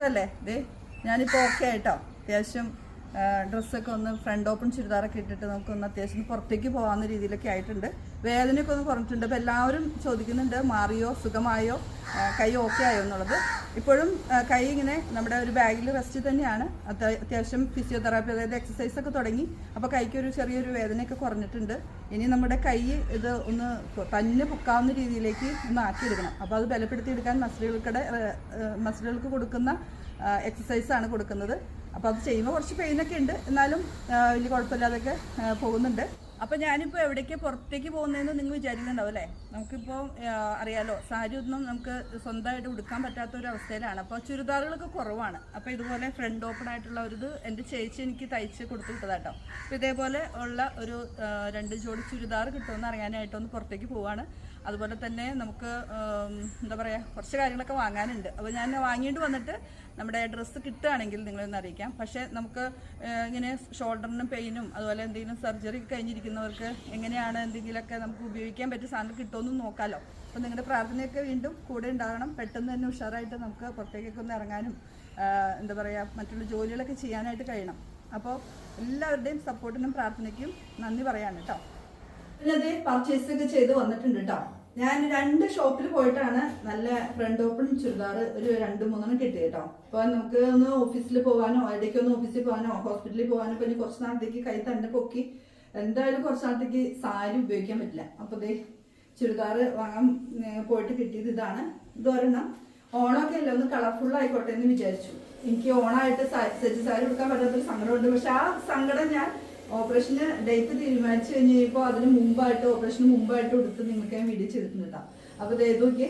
അല്ലേ? ദേ ഞാനിപ്പോൾ ഓക്കെ ആയിട്ടോ. അത്യാവശ്യം ഡ്രസ്സൊക്കെ ഒന്ന് ഫ്രണ്ട് ഓപ്പൺ ചുരിദാറൊക്കെ ഇട്ടിട്ട് നമുക്കൊന്ന് അത്യാവശ്യം പുറത്തേക്ക് പോകാവുന്ന രീതിയിലൊക്കെ ആയിട്ടുണ്ട്. വേദനയൊക്കെ ഒന്ന് കുറഞ്ഞിട്ടുണ്ട്. അപ്പോൾ എല്ലാവരും ചോദിക്കുന്നുണ്ട് മാറിയോ സുഖമായോ? കൈ ഓക്കെ ആയോ എന്നുള്ളത്. ഇപ്പോഴും കൈ ഇങ്ങനെ നമ്മുടെ ഒരു ബാഗിൽ റെസ്റ്റ് തന്നെയാണ്. അത്യ- അത്യാവശ്യം ഫിസിയോതെറാപ്പി അതായത് എക്സസൈസ് ഒക്കെ തുടങ്ങി. അപ്പോൾ കൈക്കൊരു ചെറിയൊരു വേദനയൊക്കെ കുറഞ്ഞിട്ടുണ്ട്. ഇനി നമ്മുടെ കൈ ഇത് ഒന്ന് തന്നെ പൊക്കാവുന്ന രീതിയിലേക്ക് ഒന്ന് ആക്കിയെടുക്കണം. അപ്പോൾ അത് ബലപ്പെടുത്തിയെടുക്കാൻ മസിലുകൾക്കിടെ മസിലുകൾക്ക് കൊടുക്കുന്ന എക്സസൈസ് ആണ് കൊടുക്കുന്നത്. അപ്പോൾ അത് ചെയ്യുമ്പോൾ കുറച്ച് പെയിനൊക്കെ ഉണ്ട്. എന്നാലും വലിയ കുഴപ്പമില്ലാതൊക്കെ പോകുന്നുണ്ട്. അപ്പോൾ ഞാനിപ്പോൾ എവിടേക്ക് പുറത്തേക്ക് പോകുന്നതെന്ന് നിങ്ങൾ വിചാരിക്കുന്നുണ്ടാവും അല്ലേ? നമുക്കിപ്പോൾ അറിയാലോ സാരി ഒന്നും നമുക്ക് സ്വന്തമായിട്ട് ഉടുക്കാൻ പറ്റാത്ത ഒരു അവസ്ഥയിലാണ് അപ്പോൾ ചുരിദാറുകളൊക്കെ കുറവാണ്. അപ്പോൾ ഇതുപോലെ ഫ്രണ്ട് ഓപ്പൺ ആയിട്ടുള്ള ഒരു ഇത് എന്റെ ചേച്ചി എനിക്ക് തയ്ച്ച് കൊടുത്തു വിട്ടതാട്ടോ. അപ്പോൾ ഇതേപോലെ ഉള്ള ഒരു രണ്ട് ജോഡി ചുരിദാർ കിട്ടുമെന്ന് അറിയാനായിട്ടൊന്ന് പുറത്തേക്ക് പോവാണ്. അതുപോലെ തന്നെ നമുക്ക് എന്താ പറയുക കുറച്ച് കാര്യങ്ങളൊക്കെ വാങ്ങാനുണ്ട്. അപ്പോൾ ഞാൻ വാങ്ങിയിട്ട് വന്നിട്ട് നമ്മുടെ ഡ്രസ്സ് കിട്ടുകയാണെങ്കിൽ നിങ്ങളൊന്ന് അറിയിക്കാം. പക്ഷേ നമുക്ക് ഇങ്ങനെ ഷോൾഡറിനും പെയിനും അതുപോലെ എന്തെങ്കിലും സർജറി കഴിഞ്ഞിരിക്കുന്നവർക്ക് എങ്ങനെയാണ് എന്തെങ്കിലുമൊക്കെ നമുക്ക് ഉപയോഗിക്കാൻ പറ്റിയ സാധനം കിട്ടുമെന്ന് നോക്കാമല്ലോ അപ്പോൾ നിങ്ങളുടെ പ്രാർത്ഥനയൊക്കെ വീണ്ടും കൂടെ ഉണ്ടാകണം. പെട്ടെന്ന് തന്നെ ഉഷാറായിട്ട് നമുക്ക് പുറത്തേക്കൊക്കെ ഒന്ന് ഇറങ്ങാനും എന്താ പറയുക മറ്റുള്ള ജോലികളൊക്കെ ചെയ്യാനായിട്ട് കഴിയണം. അപ്പോൾ എല്ലാവരുടെയും സപ്പോർട്ടിനും പ്രാർത്ഥനയ്ക്കും നന്ദി പറയാണ് കേട്ടോ. പിന്നെ അത് പർച്ചേസ് ഒക്കെ ചെയ്ത് വന്നിട്ടുണ്ട് കേട്ടോ. ഞാൻ രണ്ട് ഷോപ്പിൽ പോയിട്ടാണ് നല്ല ഫ്രണ്ട് ഓപ്പൺ ചുരിദാർ ഒരു രണ്ട് മൂന്നെണ്ണം കിട്ടിയത് കേട്ടോ അപ്പോൾ നമുക്ക് ഒന്ന് ഓഫീസിൽ പോകാനോ ഇടയ്ക്ക് ഒന്ന് ഓഫീസിൽ പോകാനോ ഹോസ്പിറ്റലിൽ പോകാനോ പിന്നെ കുറച്ച് നാളത്തേക്ക് കൈ തന്നെ പൊക്കി എന്തായാലും കുറച്ച് നാളത്തേക്ക് സാരി ഉപയോഗിക്കാൻ പറ്റില്ല. അപ്പോൾ ദേ ചുരിദാർ വാങ്ങാൻ പോയിട്ട് കിട്ടിയത് ഇതാണ്. ഇത് ഒരെണ്ണം. ഓണമൊക്കെ അല്ല? ഒന്ന് കളർഫുൾ ആയിക്കോട്ടെ എന്ന് വിചാരിച്ചു. എനിക്ക് ഓണായിട്ട് സെറ്റ് സാരി കൊടുക്കാൻ പറ്റാത്തൊരു സങ്കടമുണ്ട്. പക്ഷെ ആ സങ്കടം ഞാൻ ഓപ്പറേഷന് ഡേറ്റ് തീരുമാനിച്ചു കഴിഞ്ഞപ്പോൾ അതിന് മുമ്പായിട്ട് ഓപ്പറേഷന് മുമ്പായിട്ട് എടുത്ത് നിങ്ങൾക്ക് ഞാൻ വീഡിയോ ചെയ്തിട്ടുണ്ട് അപ്പൊ ഇത് നോക്കിയേ.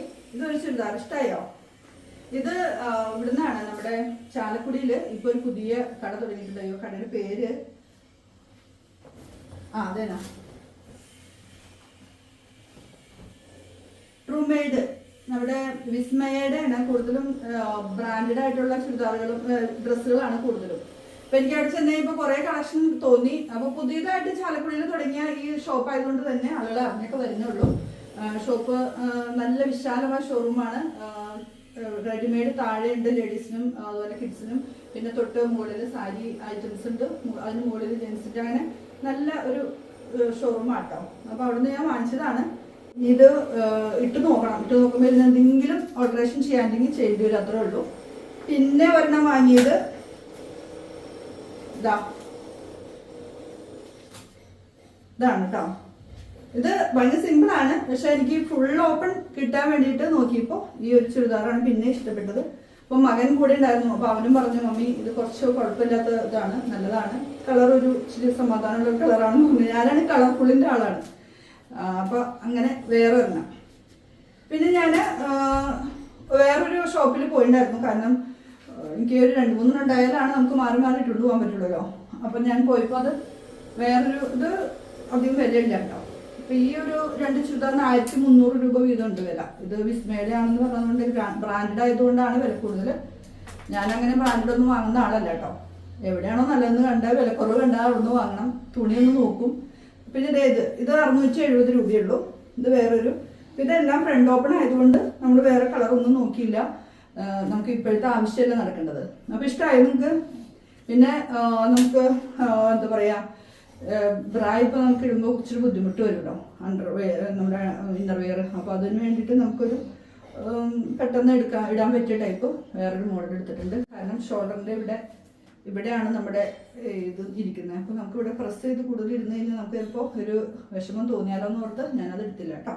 ഒരു ചുരിദാർ ഇഷ്ടമായോ ഇത് ഇവിടുന്നാണ് നമ്മുടെ ചാലക്കുടിയിൽ ഇപ്പൊ ഒരു പുതിയ കട തുടങ്ങിയിട്ടുണ്ടോ. കടയുടെ പേര്. ആ അതേനാ. ട്രൂമേഡ് നമ്മുടെ വിസ്മയയുടെ ആണ് കൂടുതലും ബ്രാൻഡഡ് ആയിട്ടുള്ള ചുരിദാറുകളും ഡ്രസ്സുകളാണ് കൂടുതലും. അപ്പൊ എനിക്ക് അവിടെ ചെന്ന് കഴിഞ്ഞപ്പോ കുറെ കളക്ഷൻ തോന്നി. അപ്പൊ പുതിയതായിട്ട് ചാലക്കുടിയിൽ തുടങ്ങിയ ഈ ഷോപ്പ് ആയതുകൊണ്ട് തന്നെ ആളുകൾ അറിഞ്ഞൊക്കെ വരുന്നുള്ളൂ ഷോപ്പ് നല്ല വിശാലമായ ഷോറൂമാണ് റെഡിമെയ്ഡ് താഴെയുണ്ട് ലേഡീസിനും അതുപോലെ കിഡ്സിനും പിന്നെ തൊട്ട് മുകളിൽ സാരി ഐറ്റംസ് ഉണ്ട്. അതിന് മുകളിൽ ജെൻസിന്റെ അങ്ങനെ നല്ല ഒരു ഷോറൂം ആട്ടോ അപ്പൊ അവിടുന്ന് ഞാൻ വാങ്ങിച്ചതാണ്. ഇത് ഇട്ട് നോക്കണം. ഇട്ട് നോക്കുമ്പോൾ ഇതിന് എന്തെങ്കിലും ഓൾട്ടറേഷൻ ചെയ്യാണ്ടെങ്കിൽ ചെയ്തു വരും അത്രേ ഉള്ളൂ. പിന്നെ ഒരെണ്ണം വാങ്ങിയത് ഇതാ ഇതാണ് കേട്ടോ ഇത് ഭയങ്കര സിമ്പിൾ ആണ്. പക്ഷെ എനിക്ക് ഫുൾ ഓപ്പൺ കിട്ടാൻ വേണ്ടിയിട്ട് നോക്കിയപ്പോൾ ഈ ഒരു ചുരിദാറാണ് പിന്നെ ഇഷ്ടപ്പെട്ടത്. അപ്പൊ മകൻ കൂടെ ഉണ്ടായിരുന്നു. അപ്പൊ അവനും പറഞ്ഞു മമ്മി ഇത് കുറച്ച് കുഴപ്പമില്ലാത്ത ഇതാണ്. നല്ലതാണ്. കളർ ഒരു ഇച്ചിരി സമാധാനമുള്ള കളറാണെന്ന് പറഞ്ഞു ഞാനാണ് കളർഫുള്ളിന്റെ ആളാണ്. ആ, അപ്പൊ അങ്ങനെ വേറെ ഒരെണ്ണം. പിന്നെ ഞാൻ വേറൊരു ഷോപ്പിൽ പോയിട്ടുണ്ടായിരുന്നു കാരണം എനിക്ക് ഒരു രണ്ട് മൂന്നെണ്ണുണ്ടായാലാണ് നമുക്ക് മാറി മാറി ഇട്ടുകൊണ്ട് പോകാൻ പറ്റുള്ളൂ അപ്പം ഞാൻ പോയപ്പോൾ അത് വേറൊരു ഇത് അധികം വിലയില്ല കേട്ടോ. അപ്പൊ ഈ ഒരു രണ്ട് ചുരിദാറിന് ആയിരത്തി മുന്നൂറ് രൂപ ഉണ്ട് വില. ഇത് വിസ്മയുടെ ആണെന്ന് പറഞ്ഞതുകൊണ്ട് ബ്രാൻഡഡ് ആയതുകൊണ്ടാണ് വില കൂടുതൽ ബ്രാൻഡഡ് ഒന്നും വാങ്ങുന്ന ആളല്ല കേട്ടോ. എവിടെയാണോ നല്ലതെന്ന് കണ്ടാൽ വിലക്കുറവ് കണ്ടാൽ അവിടുന്ന് വാങ്ങണം. തുണി ഒന്ന് നോക്കും. പിന്നെ ദേ ഇത് ഇത് അറുന്നൂറ്റി എഴുപത് രൂപയുള്ളൂ ഇത് വേറൊരു ഇതെല്ലാം ഫ്രണ്ട് ഓപ്പൺ ആയതുകൊണ്ട് നമ്മൾ വേറെ കളറൊന്നും നോക്കിയില്ല. നമുക്ക് ഇപ്പോഴത്തെ ആവശ്യമല്ല നടക്കേണ്ടത്. അപ്പൊ ഇഷ്ടമായി നിങ്ങൾക്ക്? പിന്നെ നമുക്ക് എന്താ പറയാ ബ്രാ ഇപ്പൊ നമുക്ക് ഇടുമ്പോൾ ഇച്ചിരി ബുദ്ധിമുട്ട് വരുമല്ലോ അണ്ടർവെയർ നമ്മുടെ ഇന്നർവെയർ അപ്പോൾ അതിന് വേണ്ടിയിട്ട് നമുക്കൊരു പെട്ടെന്ന് എടുക്കാൻ ഇടാൻ പറ്റിയ ടൈപ്പ് വേറൊരു മോഡൽ എടുത്തിട്ടുണ്ട്. കാരണം ഷോൾഡറിന്റെ ഇവിടെ ഇവിടെയാണ് നമ്മുടെ ഇത് ഇരിക്കുന്നത്. അപ്പോൾ നമുക്ക് ഇവിടെ പ്രസ് ചെയ്ത് കൂടുതൽ ഇരുന്ന് കഴിഞ്ഞാൽ നമുക്ക് ചിലപ്പോൾ ഒരു വിഷമം തോന്നിയാലോ എന്ന് ഓർത്ത് ഞാനത് എടുത്തില്ല കേട്ടോ.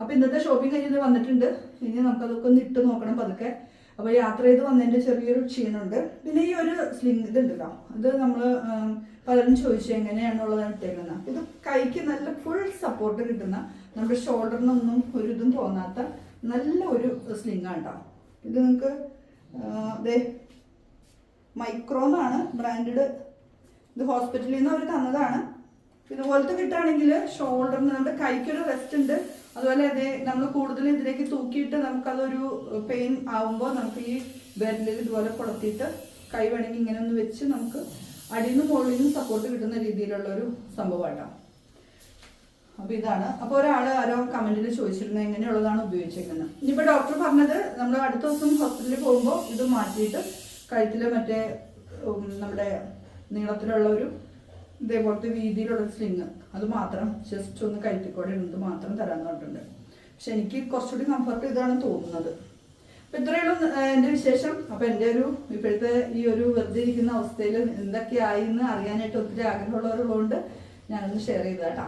അപ്പൊ ഇന്നത്തെ ഷോപ്പിംഗ് കഴിഞ്ഞത് വന്നിട്ടുണ്ട്. ഇനി നമുക്കതൊക്കെ ഒന്ന് ഇട്ട് നോക്കണം പതുക്കെ. അപ്പൊ യാത്ര ചെയ്ത് വന്നതിന്റെ ചെറിയൊരു ക്ഷീണമുണ്ട്. പിന്നെ ഈ ഒരു സ്ലിംഗ് ഇതുണ്ടല്ലോ അത് നമ്മൾ പലരും ചോദിച്ചു എങ്ങനെയാണുള്ളതാണ് ഇട്ടേക്കുന്നത് ഇത് കൈക്ക് നല്ല ഫുൾ സപ്പോർട്ട് കിട്ടുന്ന നമ്മുടെ ഷോൾഡറിനൊന്നും ഒരു ഇതും തോന്നാത്ത നല്ല ഒരു സ്ലിംഗ് കേട്ടോ ഇത് നിങ്ങൾക്ക് അതെ മൈക്രോന്നാണ് ബ്രാൻഡഡ് ഇത് ഹോസ്പിറ്റലിൽ നിന്ന് അവർ തന്നതാണ്. ഇതുപോലത്തെ കിട്ടുകയാണെങ്കിൽ ഷോൾഡറിന് നമ്മുടെ കൈക്കൊരു റെസ്റ്റ് ഉണ്ട്. അതുപോലെ അതെ നമ്മൾ കൂടുതൽ ഇതിലേക്ക് തൂക്കിയിട്ട് നമുക്കതൊരു പെയിൻ ആവുമ്പോൾ നമുക്ക് ഈ വിരലിൽ ഇതുപോലെ കൊളത്തിയിട്ട് കൈ വേണമെങ്കിൽ ഇങ്ങനെ ഒന്ന് വെച്ച് നമുക്ക് അടിയിൽ നിന്ന് മുകളിൽ സപ്പോർട്ട് കിട്ടുന്ന രീതിയിലുള്ള ഒരു സംഭവമായിട്ടാണ് അപ്പൊ ഇതാണ്. അപ്പൊ ഒരാൾ ആരോ കമന്റിൽ ചോദിച്ചിരുന്നത് എങ്ങനെയുള്ളതാണ് ഉപയോഗിച്ചിരിക്കുന്നത് ഇനിയിപ്പോ ഡോക്ടർ പറഞ്ഞത് നമ്മൾ അടുത്ത ദിവസം ഹോസ്പിറ്റലിൽ പോകുമ്പോൾ ഇത് മാറ്റിയിട്ട് കഴുത്തിൽ മറ്റേ നമ്മുടെ നീളത്തിലുള്ള ഒരു ഇതേപോലത്തെ വീതിയിലുള്ള സ്ലിങ് അത് മാത്രം ജസ്റ്റ് ഒന്ന് കഴുത്തിക്കൂടെ ഇടുന്നത് മാത്രം തരാൻ പറഞ്ഞിട്ടുണ്ട്. പക്ഷെ എനിക്ക് കുറച്ചുകൂടി കംഫർട്ട് ഇതാണ് തോന്നുന്നത്. അപ്പൊ ഇത്രയുള്ള എന്റെ വിശേഷം. അപ്പൊ എന്റെ ഒരു ഇപ്പോഴത്തെ ഈ ഒരു വെറുതെ ഇരിക്കുന്ന അവസ്ഥയിൽ എന്തൊക്കെയായി എന്ന് അറിയാനായിട്ട് ഒത്തിരി ആഗ്രഹമുള്ളവരുള്ളതുകൊണ്ട് ഞാനൊന്ന് ഷെയർ ചെയ്തതാട്ടാ.